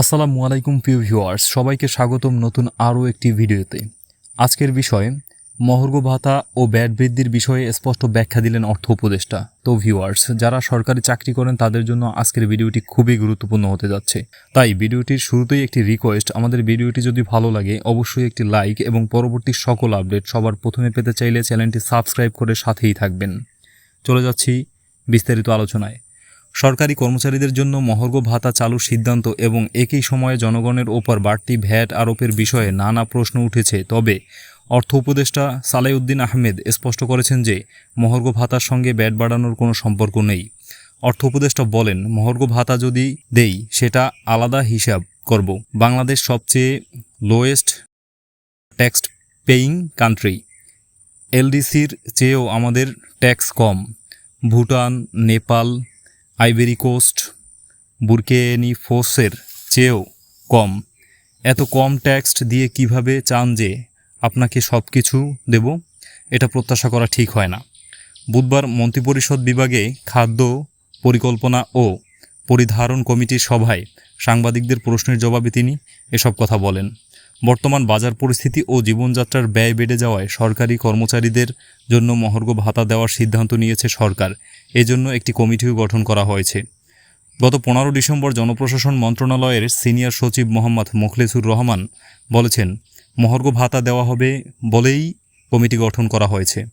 আসসালামু আলাইকুম প্রিয় ভিউয়ার্স, সবাইকে স্বাগতম নতুন আরও একটি ভিডিওতে। আজকের বিষয় মহর্ঘ ভাতা ও ব্যাট বৃদ্ধির বিষয়ে স্পষ্ট ব্যাখ্যা দিলেন অর্থ উপদেষ্টা। তো ভিউয়ার্স, যারা সরকারি চাকরি করেন, তাদের জন্য আজকের ভিডিওটি খুবই গুরুত্বপূর্ণ হতে যাচ্ছে। তাই ভিডিওটির শুরুতেই একটি রিকোয়েস্ট আমাদের ভিডিওটি যদি ভালো লাগে, অবশ্যই একটি লাইক এবং পরবর্তী সকল আপডেট সবার প্রথমে পেতে চাইলে চ্যানেলটি সাবস্ক্রাইব করে সাথেই থাকবেন। চলে যাচ্ছি বিস্তারিত আলোচনায়। সরকারি কর্মচারীদের জন্য মহর্ঘ ভাতা চালুর সিদ্ধান্ত এবং একই সময়ে জনগণের ওপর বাড়তি ভ্যাট আরোপের বিষয়ে নানা প্রশ্ন উঠেছে। তবে অর্থ উপদেষ্টা সালাইউদ্দিন আহমেদ স্পষ্ট করেছেন যে, মহর্ঘ ভাতার সঙ্গে ব্যাট বাড়ানোর কোনো সম্পর্ক নেই। অর্থ উপদেষ্টা বলেন, মহর্ঘ ভাতা যদি দেই, সেটা আলাদা হিসাব করব। বাংলাদেশ সবচেয়ে লোয়েস্ট ট্যাক্স পেইং কান্ট্রি এলডিসির চেয়েও আমাদের ট্যাক্স কম। Bhutan, Nepal Ivory Coast Burkina ফোর্সের চেয়েও কম। এত কম ট্যাক্স দিয়ে কীভাবে চান যে আপনাকে সব কিছু দেব? এটা প্রত্যাশা করা ঠিক হয় না। বুধবার মন্ত্রিপরিষদ বিভাগে খাদ্য পরিকল্পনা ও পরিধারণ কমিটির সভায় সাংবাদিকদের প্রশ্নের জবাবে তিনি এসব কথা বলেন। বর্তমান বাজার পরিস্থিতি ও জীবনযাত্রার ব্যয় বেড়ে যাওয়ায় সরকারি কর্মচারীদের জন্য মহর্ঘ ভাতা দেওয়ার সিদ্ধান্ত নিয়েছে সরকার। এজন্য একটি কমিটিও গঠন করা হয়েছে। গত পনেরো ডিসেম্বর জনপ্রশাসন মন্ত্রণালয়ের সিনিয়র সচিব মোহাম্মদ মোখলেসুর রহমান বলেছেন মহর্ঘ ভাতা দেওয়া হবে বলেই কমিটি গঠন করা হয়েছে।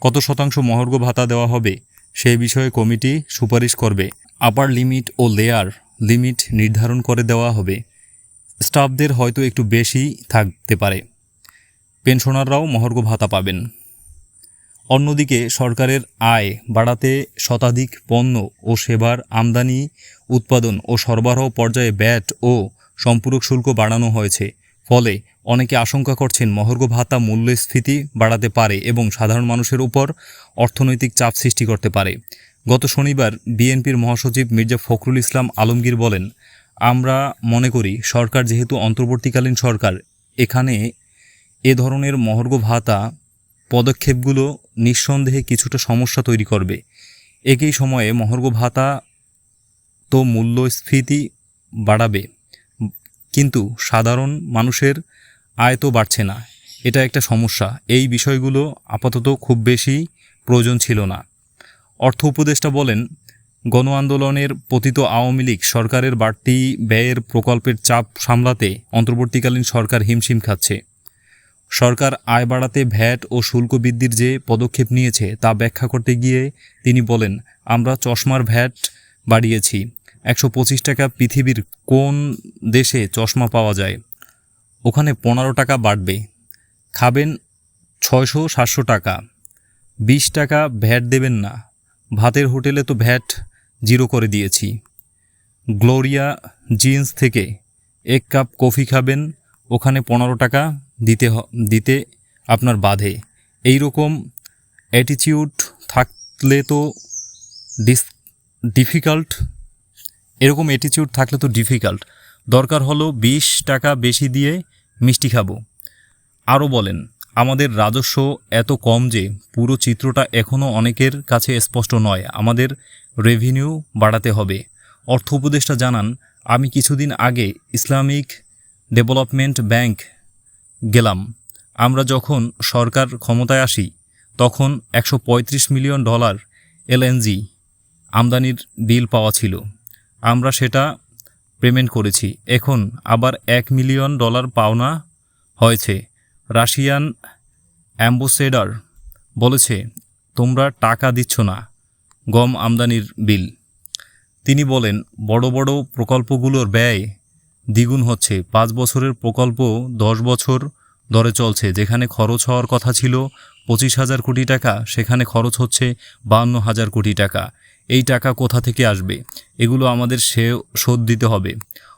কত শতাংশ মহর্ঘ ভাতা দেওয়া হবে সেই বিষয়ে কমিটি সুপারিশ করবে। আপার লিমিট ও লেয়ার লিমিট নির্ধারণ করে দেওয়া হবে। স্টাফদের হয়তো একটু বেশি থাকতে পারে। পেনশনাররাও মহর্ঘ ভাতা পাবেন। অন্যদিকে সরকারের আয় বাড়াতে শতাধিক পণ্য ও সেবার আমদানি, উৎপাদন ও সরবরাহ পর্যায়ে ব্যাট ও সম্পূরক শুল্ক বাড়ানো হয়েছে। ফলে অনেকে আশঙ্কা করছেন মহর্ঘ ভাতা মূল্যস্ফীতি বাড়াতে পারে এবং সাধারণ মানুষের উপর অর্থনৈতিক চাপ সৃষ্টি করতে পারে। গত শনিবার বিএনপির মহাসচিব মির্জা ফখরুল ইসলাম আলমগীর বলেন আমরা মনে করি সরকার যেহেতু অন্তর্বর্তীকালীন সরকার, এখানে এ ধরনের মহর্ঘ ভাতা পদক্ষেপগুলো নিঃসন্দেহে কিছুটা সমস্যা তৈরি করবে। একই সময়ে মহর্ঘ ভাতা তো মূল্যস্ফীতি বাড়াবে, কিন্তু সাধারণ মানুষের আয় তো বাড়ছে না, এটা একটা সমস্যা। এই বিষয়গুলো আপাতত খুব বেশি প্রয়োজন ছিল না। অর্থ উপদেষ্টা বলেন গণ আন্দোলনের পতিত আওয়ামী লীগ সরকারের বাড়তি ব্যয়ের প্রকল্পের চাপ সামলাতে অন্তর্বর্তীকালীন সরকার হিমশিম খাচ্ছে। সরকার আয় বাড়াতে ভ্যাট ও শুল্ক বৃদ্ধির যে পদক্ষেপ নিয়েছে তা ব্যাখ্যা করতে গিয়ে তিনি বলেন, আমরা চশমার ভ্যাট বাড়িয়েছি। একশো পঁচিশ টাকা পৃথিবীর কোন দেশে চশমা পাওয়া যায়? ওখানে পনেরো টাকা বাড়বে। খাবেন ছয়শো সাতশো টাকা। বিশ টাকা ভ্যাট দেবেন না। ভাতের হোটেলে তো ভ্যাট জিরো করে দিয়েছি। গ্লোরিয়া জিন্স থেকে এক কাপ কফি খাবেন, ওখানে পনেরো টাকা দিতে দিতে আপনার বাধে। এই রকম অ্যাটিটিউড থাকলে তো ডিস ডিফিকাল্ট এরকম অ্যাটিটিউড থাকলে তো ডিফিকাল্ট দরকার হলো বিশ টাকা বেশি দিয়ে মিষ্টি খাব। আরও বলেন, আমাদের রাজস্ব এত কম যে পুরো চিত্রটা এখনও অনেকের কাছে স্পষ্ট নয়। আমাদের রেভিনিউ বাড়াতে হবে। অর্থ উপদেষ্টা জানান, আমি কিছুদিন আগে ইসলামিক ডেভেলপমেন্ট ব্যাংক গেলাম। আমরা যখন সরকার ক্ষমতায় আসি, তখন একশো পঁয়ত্রিশ মিলিয়ন ডলার এলএনজি আমদানির বিল পাওয়া ছিল। আমরা সেটা পেমেন্ট করেছি। এখন আবার এক মিলিয়ন ডলার পাওনা হয়েছে। রাশিয়ান অ্যাম্বাসেডার বলেছে, তোমরা টাকা দিচ্ছ না। গম আমদানির বিল। তিনি বলেন, বড় বড় প্রকল্পগুলোর ব্যয় দ্বিগুণ হচ্ছে। পাঁচ বছরের প্রকল্প দশ বছর দরে চলছে। যেখানে খরচ হওয়ার কথা ছিল পঁচিশ হাজার কোটি টাকা, সেখানে খরচ হচ্ছে বান্ন হাজার কোটি টাকা। এই টাকা কোথা থেকে আসবে? এগুলো আমাদের সে শোধ দিতে হবে।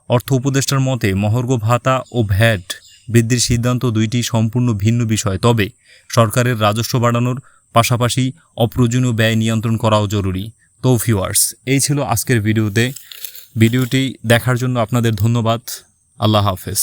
অর্থ উপদেষ্টার মতে, মহর্ঘ ভাতা ও ভ্যাট বৃদ্ধির সিদ্ধান্ত দুইটি সম্পূর্ণ ভিন্ন বিষয়। তবে সরকারের রাজস্ব বাড়ানোর পাশাপাশি অপ্রয়োজনীয় ব্যয় নিয়ন্ত্রণ করাও জরুরি। তো ভিউয়ার্স এই ছিল আজকের ভিডিওতে। ভিডিওটি দেখার জন্য আপনাদের ধন্যবাদ। আল্লাহ হাফেজ।